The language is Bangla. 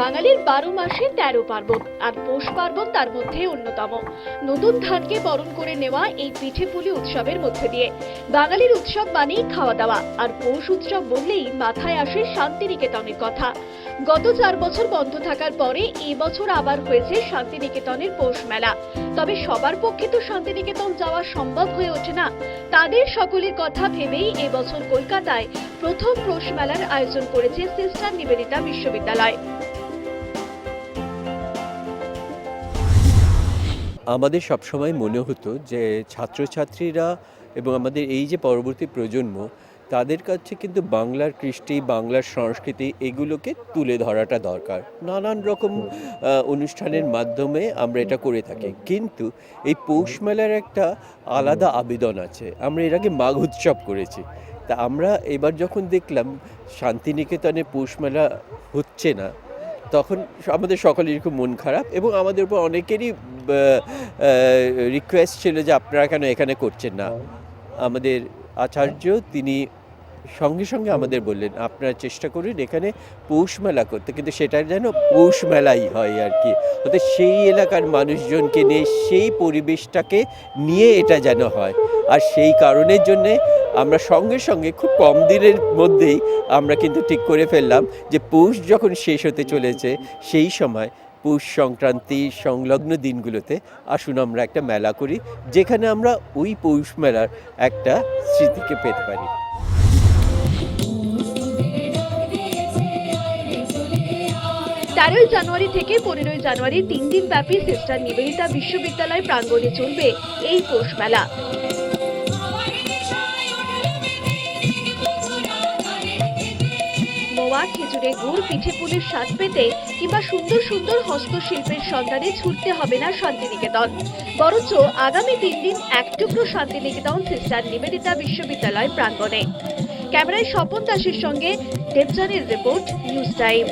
বাঙালির বারো মাসে তেরো পার্বণ, আর পৌষ পার্বণ তার মধ্যে অন্যতম। নতুন ধানকে বরণ করে নেওয়া এই পিঠে পুলি উৎসবের মধ্যে দিয়ে। বাঙালির উৎসব মানেই খাওয়া দাওয়া, আর পৌষ উৎসব বললেই মাথায় আসে শান্তিনিকেতনের কথা। গত চার বছর বন্ধ থাকার পরে এবছর আবার হয়েছে শান্তিনিকেতনের পৌষ মেলা। তবে সবার পক্ষে তো শান্তিনিকেতন যাওয়া সম্ভব হয়ে ওঠে না। তাদের সকলের কথা ভেবেই এবছর কলকাতায় প্রথম পৌষ মেলার আয়োজন করেছে সিস্টার নিবেদিতা বিশ্ববিদ্যালয়। আমাদের সবসময় মনে হতো যে ছাত্রছাত্রীরা এবং আমাদের এই যে পরবর্তী প্রজন্ম, তাদের কাছে কিন্তু বাংলার কৃষ্টি, বাংলার সংস্কৃতি এগুলোকে তুলে ধরাটা দরকার। নানান রকম অনুষ্ঠানের মাধ্যমে আমরা এটা করে থাকি। কিন্তু এই পৌষ মেলার একটা আলাদা আবেদন আছে। আমরা এর আগে মাঘ উৎসব করেছি। তা আমরা এবার যখন দেখলাম শান্তিনিকেতনে পৌষ মেলা হচ্ছে না তখন আমাদের সকলেরই খুব মন খারাপ এবং আমাদের উপর অনেকেরই রিকোয়েস্ট ছিল যে আপনারা কেন এখানে করছেন না। আমাদের আচার্য তিনি সঙ্গে সঙ্গে আমাদের বললেন, আপনারা চেষ্টা করুন এখানে পৌষ মেলা করতে। কিন্তু সেটা যেন পৌষ মেলাই হয় আর কি। অর্থাৎ সেই এলাকার মানুষজনকে নিয়ে, সেই পরিবেশটাকে নিয়ে এটা যেন হয়। আর সেই কারণের জন্যে আমরা সঙ্গে সঙ্গে খুব কম দিনের মধ্যেই আমরা কিন্তু ঠিক করে ফেললাম যে পৌষ যখন শেষ হতে চলেছে, সেই সময় পৌষ সংক্রান্তি সংলগ্ন দিনগুলোতে আসুন আমরা একটা মেলা করি, যেখানে আমরা ওই পৌষ মেলার একটা স্মৃতিকে পেতে পারি। তেরোই জানুয়ারি থেকে পনেরোই জানুয়ারি তিন দিন ব্যাপী সিস্টার নিবেদিতা বিশ্ববিদ্যালয় প্রাঙ্গণে চলবে এই পৌষ মেলা। মোয়া, খেজুরে গুড়, পিঠে পুলির স্বাদ পেতে কিংবা সুন্দর সুন্দর হস্তশিল্পের সন্ধানে ছুটতে হবে না শান্তিনিকেতন। বরঞ্চ আগামী তিন দিন এক টুকরো শান্তিনিকেতন সিস্টার নিবেদিতা বিশ্ববিদ্যালয় প্রাঙ্গণে। ক্যামেরায় স্বপন দাসের সঙ্গে দেবজানের রিপোর্ট, নিউজ টাইম।